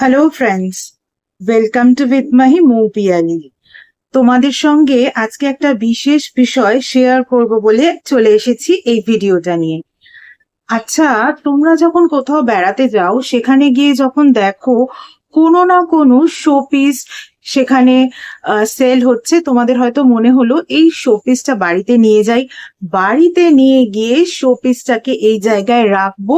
Hello friends welcome to with Mahi Moupiyali তোমাদের সঙ্গে আজকে একটা বিশেষ বিষয় শেয়ার করব বলে চলে এসেছি এই ভিডিওটা নিয়ে। আচ্ছা তোমরা যখন কোথাও বেড়াতে যাও, সেখানে গিয়ে যখন দেখো কোনো না কোনো শোপিস সেখানে সেল হচ্ছে। তোমাদের হয়তো মনে হলো, এই শোপিসটা বাড়িতে নিয়ে যাই। বাড়িতে নিয়ে গিয়ে শোপিসটাকে এই জায়গায় রাখব।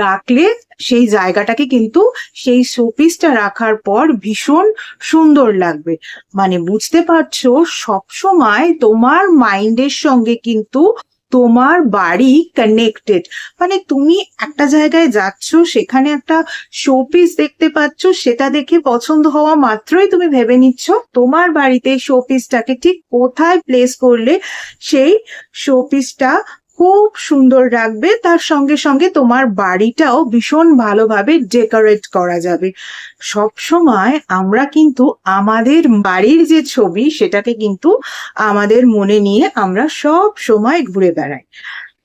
রাখলে সেই জায়গাটাকে কিন্তু সেই শোপিসটা রাখার পর ভীষণ সুন্দর লাগবে। মানে বুঝতে পারছ, সবসময় তোমার মাইন্ডের সঙ্গে কিন্তু তোমার বাড়ি কানেক্টেড মানে তুমি একটা জায়গায় যাচ্ছ, সেখানে একটা শোপিস দেখতে পাচ্ছ, সেটা দেখে পছন্দ হওয়া মাত্রই তুমি ভেবে নিচ্ছ, তোমার বাড়িতে শোপিসটাকে ঠিক কোথায় প্লেস করলে সেই শোপিসটা খুব সুন্দর রাখবে। তার সঙ্গে সঙ্গে তোমার বাড়িটাও ভীষণ ভালোভাবে ডেকোরেট করা যাবে। সব সময় আমরা কিন্তু আমাদের বাড়ির যে ছবি, সেটাকে কিন্তু আমাদের মনে নিয়ে আমরা সব সময় ঘুরে বেড়াই।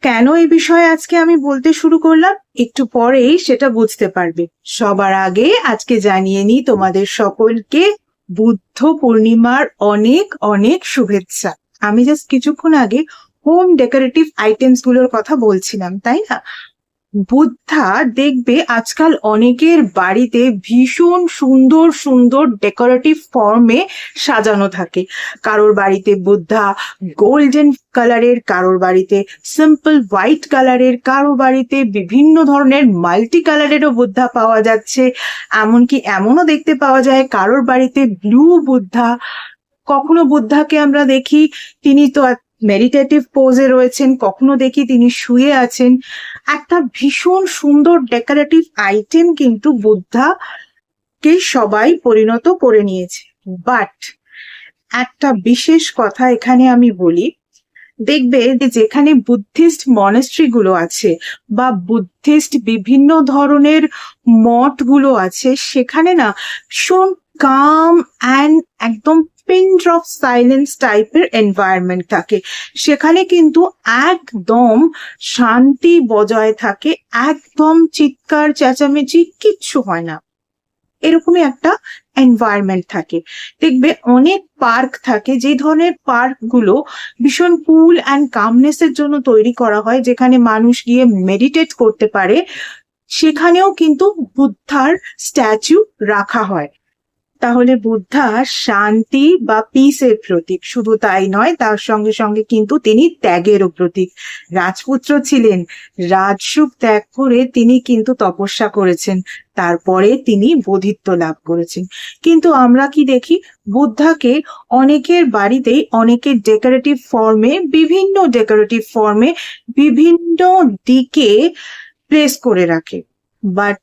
কেন এই বিষয়ে আজকে আমি বলতে শুরু করলাম? একটু পরেই সেটা বুঝতে পারবে। সবার আগে আজকে জানিয়ে নিই তোমাদের সকলকে বুদ্ধ পূর্ণিমার অনেক অনেক শুভেচ্ছা। আমি জাস্ট কিছুক্ষণ আগে হোম ডেকোরেটিভ আইটেমসগুলোর কথা বলছিলাম, তাই না? বুদ্ধা দেখবে আজকাল অনেকের বাড়িতে ভীষণ সুন্দর সুন্দর ডেকোরেটিভ ফর্মে সাজানো থাকে। কারোর বাড়িতে বুদ্ধা গোল্ডেন কালারের কারোর বাড়িতে সিম্পল হোয়াইট কালারের কারও বাড়িতে বিভিন্ন ধরনের মাল্টি কালারেরও বুদ্ধা পাওয়া যাচ্ছে। এমনকি এমনও দেখতে পাওয়া যায়, কারোর বাড়িতে ব্লু বুদ্ধা, কখনো বুদ্ধাকে আমরা দেখি, তিনি তো মেডিটেটিভ পোজে রয়েছেন, কখনো দেখি তিনি শুয়ে আছেন। একটা ভীষণ সুন্দর ডেকোরেটিভ আইটেম কিন্তু বুদ্ধা কে সবাই পরিণত করে নিয়েছে। বাট একটা বিশেষ কথা এখানে আমি বলি, দেখবে যে যেখানে বুদ্ধিস্ট মনেস্ট্রি গুলো আছে বা বুদ্ধিস্ট বিভিন্ন ধরনের মঠগুলো আছে, সেখানে না ভীষণ কাম অ্যান্ড একদম পিন ড্রপ সাইলেন্স টাইপের এনভায়রনমেন্ট থাকে। সেখানে কিন্তু একদম শান্তি বজায় থাকে, একদম চিৎকার, চেঁচামেচি কিচ্ছু হয় না। এরকমই একটা এনভায়রনমেন্ট থাকে। দেখবে অনেক পার্ক থাকে যে ধরনের পার্কগুলো ভীষণ কুল অ্যান্ড কামনেস এর জন্য তৈরি করা হয়, যেখানে মানুষ গিয়ে মেডিটেট করতে পারে, সেখানেও কিন্তু বুদ্ধার স্ট্যাচু রাখা হয়। তাহলে বুদ্ধা শান্তি বা পিসের প্রতীক। শুধু তাই নয়, তার সঙ্গে সঙ্গে কিন্তু তিনি ত্যাগেরও প্রতীক। রাজপুত্র ছিলেন। রাজসুখ ত্যাগ করে তিনি কিন্তু তপস্যা করেছেন। তারপরে তিনি বোধিত্ব লাভ করেছেন। কিন্তু আমরা কি দেখি? বুদ্ধাকে অনেকের বাড়িতেই, অনেকের ডেকোরেটিভ ফর্মে বিভিন্ন ডেকোরেটিভ ফর্মে বিভিন্ন দিকে প্লেস করে রাখে। বাট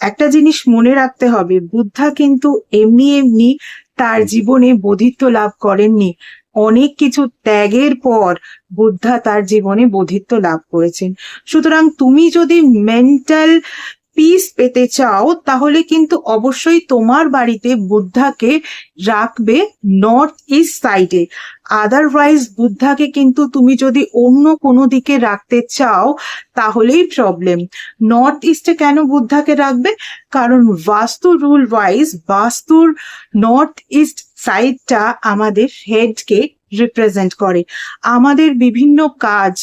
একটা জিনিস মনে রাখতে হবে, বুদ্ধা কিন্তু এমনি এমনি তার জীবনে বোধিত্ব লাভ করেননি। অনেক কিছু ত্যাগের পর বুদ্ধা তার জীবনে বোধিত্ব লাভ করেছেন। সুতরাং তুমি যদি মেন্টাল পিস পেতে চাও, তাহলে কিন্তু অবশ্যই তোমার বাড়িতে বুদ্ধাকে রাখবে নর্থ ইস্ট সাইডে আদারওয়াইজ বুদ্ধাকে কিন্তু তুমি যদি অন্য কোনো দিকে রাখতে চাও, তাহলেই প্রবলেম নর্থ ইস্টে কেন বুদ্ধাকে রাখবে? কারণ বাস্তু রুল ওয়াইজ বাস্তুর নর্থ ইস্ট সাইডটা আমাদের হেডকে রিপ্রেজেন্ট করে। আমাদের বিভিন্ন কাজ,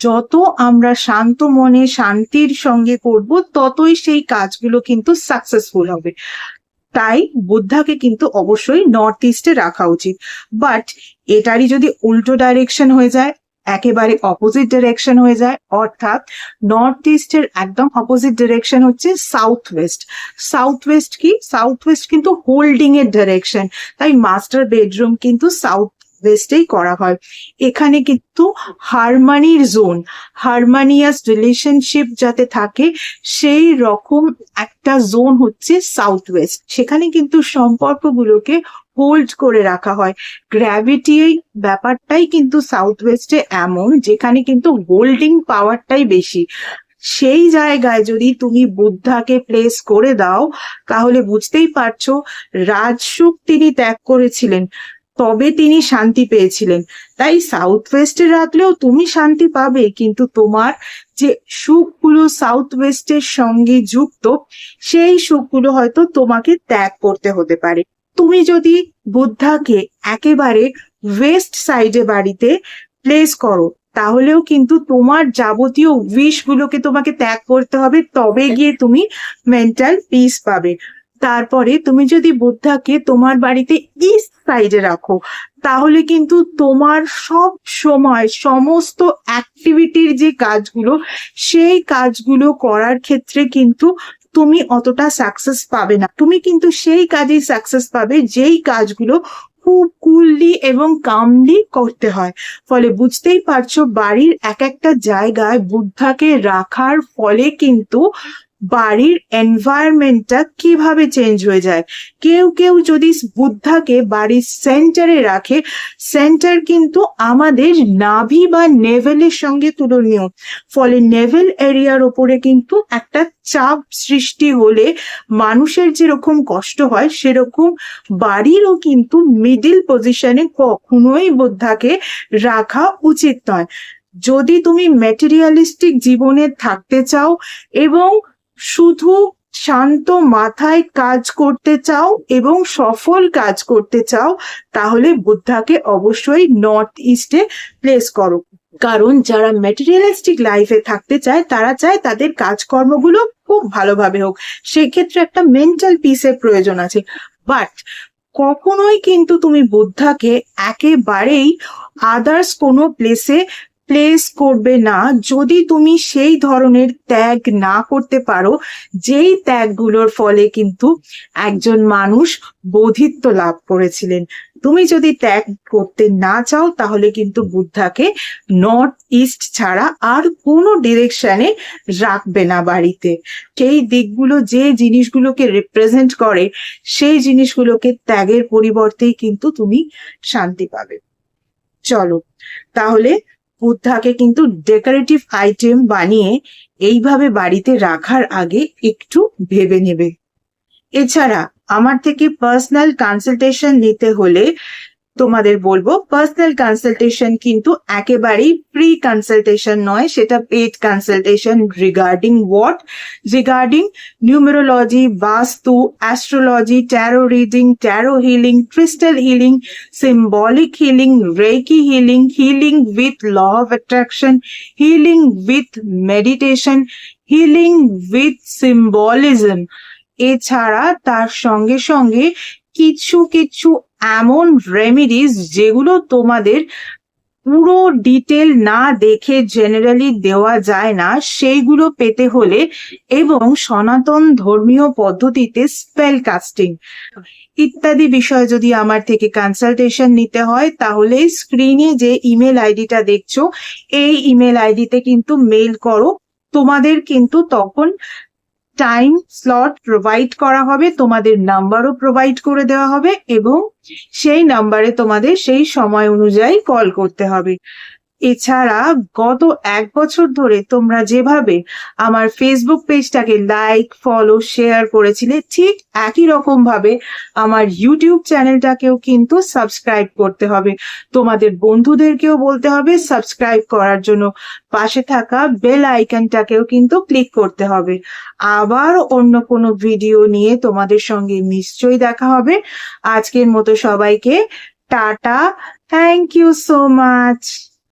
যত আমরা শান্ত মনে শান্তির সঙ্গে করব, ততই সেই কাজগুলো কিন্তু সাকসেসফুল হবে। তাই বুদ্ধাকে কিন্তু অবশ্যই নর্থ ইস্টে রাখা উচিত। বাট এটারই যদি উল্টো ডাইরেকশন হয়ে যায়, একেবারে অপোজিট ডিরেকশন হয়ে যায়, অর্থাৎ নর্থ ইস্টের একদম অপোজিট ডিরেকশন হচ্ছে সাউথ ওয়েস্ট সাউথ ওয়েস্ট কি? সাউথ ওয়েস্ট কিন্তু হোল্ডিং এর ডিরেকশন তাই মাস্টার বেডরুম কিন্তু সাউথ ওয়েস্টেই করা হয়। এখানে কিন্তু হারমানির জোন হারমানিয়াস রিলেশনশিপ যাতে থাকে, সেই রকম একটা জোন হচ্ছে সাউথ ওয়েস্ট সেখানে কিন্তু সম্পর্কগুলোকে হোল্ড করে রাখা হয়। গ্র্যাভিটি ব্যাপারটাই কিন্তু সাউথ ওয়েস্টে এমন, যেখানে কিন্তু হোল্ডিং পাওয়ারটাই বেশি। সেই জায়গায় যদি তুমি বুদ্ধাকে প্লেস করে দাও, তাহলে বুঝতেই পারছ রাজসুখ তিনি ত্যাগ করেছিলেন। তবে তিনি শান্তি পেয়েছিলেন। তাই সাউথ ওয়েস্টে রাখলেও তুমি শান্তি পাবে, কিন্তু তোমার যে সুখগুলো সাউথ ওয়েস্টের সঙ্গে যুক্ত, সেই সুখগুলো হয়তো তোমাকে ত্যাগ করতে হতে পারে। তুমি যদি বুদ্ধাকে একেবারে ওয়েস্ট সাইডে বাড়িতে প্লেস করো, তাহলেও কিন্তু তোমার যাবতীয় উইশ গুলোকে তোমাকে ত্যাগ করতে হবে, তবে গিয়ে তুমি মেন্টাল পিস পাবে। তারপরে তুমি যদি বুদ্ধাকে তোমার বাড়িতে ইস্ট সাইডে রাখো, তাহলে কিন্তু তোমার সব সময় সমস্ত অ্যাক্টিভিটির যে কাজগুলো, সেই কাজগুলো করার ক্ষেত্রে কিন্তু তুমি অতটা সাকসেস পাবে না। তুমি কিন্তু সেই কাজেই সাকসেস পাবে যেই কাজগুলো খুব কুললি এবং কামলি করতে হয়। ফলে বুঝতেই পারছ বাড়ির এক একটা জায়গায় বুদ্ধাকে রাখার ফলে কিন্তু বাড়ির এনভায়রনমেন্টটা কীভাবে চেঞ্জ হয়ে যায়? কেউ কেউ যদি বুদ্ধাকে বাড়ির সেন্টারে রাখে সেন্টার কিন্তু আমাদের নাভি বা নেভেলের সঙ্গে তুলনীয়। ফলে নেভেল এরিয়ার ওপরে কিন্তু একটা চাপ সৃষ্টি হলে মানুষের যেরকম কষ্ট হয়, সেরকম বাড়িরও কিন্তু মিডিল পজিশনে কখনোই বুদ্ধাকে রাখা উচিত নয়। যদি তুমি ম্যাটেরিয়ালিস্টিক জীবনে থাকতে চাও এবং শুধু শান্ত মাথায় কাজ করতে চাও এবং সফল কাজ করতে চাও, তাহলে বুদ্ধাকে অবশ্যই নর্থ ইস্টে প্লেস করো। কারণ যারা ম্যাটেরিয়ালিস্টিক লাইফে থাকতে চায়, তারা চায় তাদের কাজকর্মগুলো খুব ভালোভাবে হোক। সেক্ষেত্রে একটা মেন্টাল পিসের প্রয়োজন আছে। বাট কখনোই কিন্তু তুমি বুদ্ধাকে একেবারেই আদার্স কোনো প্লেসে প্লেস করবে না। যদি তুমি সেই ধরনের ত্যাগ না করতে পারো, যেই ত্যাগগুলোর ফলে কিন্তু একজন মানুষ বোধিত্ব লাভ করেছিলেন। তুমি যদি ত্যাগ করতে না চাও, তাহলে কিন্তু বুদ্ধাকে নর্থ ইস্ট ছাড়া আর কোনো ডিরেকশনে রাখবে না বাড়িতে। সেই দিকগুলো, যে জিনিসগুলোকে রিপ্রেজেন্ট করে, সেই জিনিসগুলোকে ত্যাগের পরিবর্তেই কিন্তু তুমি শান্তি পাবে। চলো, তাহলে বুদ্ধাকে কিন্তু ডেকোরেটিভ আইটেম বানিয়ে এইভাবে বাড়িতে রাখার আগে একটু ভেবে নেবে। এছাড়া আমার থেকে পার্সোনাল কনসালটেশন নিতে হলে তোমাদের বলব পার্সোনাল কনসালটেশন কিন্তু একেবারেই ফ্রি কনসালটেশন নয় সেটা paid consultation regarding what regarding numerology vastu astrology tarot reading tarot healing crystal healing symbolic healing, Reiki healing, healing with law of attraction, healing with meditation, healing with symbolism. এছাড়া তার সঙ্গে সঙ্গে কিছু কিছু এমন remedies যেগুলো তোমাদের পুরো ডিটেল না দেখে জেনারেলি দেওয়া যায় না, সেইগুলো পেতে হলে এবং সনাতন ধর্মীয় পদ্ধতিতে স্পেল কাস্টিং ইত্যাদি বিষয় যদি আমার থেকে কনসালটেশন নিতে হয়, তাহলে স্ক্রিনে যে ইমেল আইডিটা দেখছ, এই ইমেল আইডিতে কিন্তু মেল করো। তোমাদের কিন্তু তখন টাইম স্লট প্রোভাইড করা হবে, তোমাদের নাম্বারও প্রোভাইড করে দেওয়া হবে এবং সেই নাম্বারে তোমাদের সেই সময় অনুযায়ী কল করতে হবে। এছাড়া গত এক বছর ধরে তোমরা যেভাবে আমার ফেসবুক পেজটাকে লাইক ফলো শেয়ার করেছিলে, ঠিক একই রকম ভাবে আমার ইউটিউব চ্যানেলটাকেও কিন্তু সাবস্ক্রাইব করতে হবে। তোমাদের বন্ধুদেরকেও বলতে হবে সাবস্ক্রাইব করার জন্য পাশে থাকা বেল আইকনটাকেও কিন্তু ক্লিক করতে হবে। আবার অন্য কোনো ভিডিও নিয়ে তোমাদের সঙ্গে নিশ্চয়ই দেখা হবে। আজকের মতো সবাইকে tata thank you so much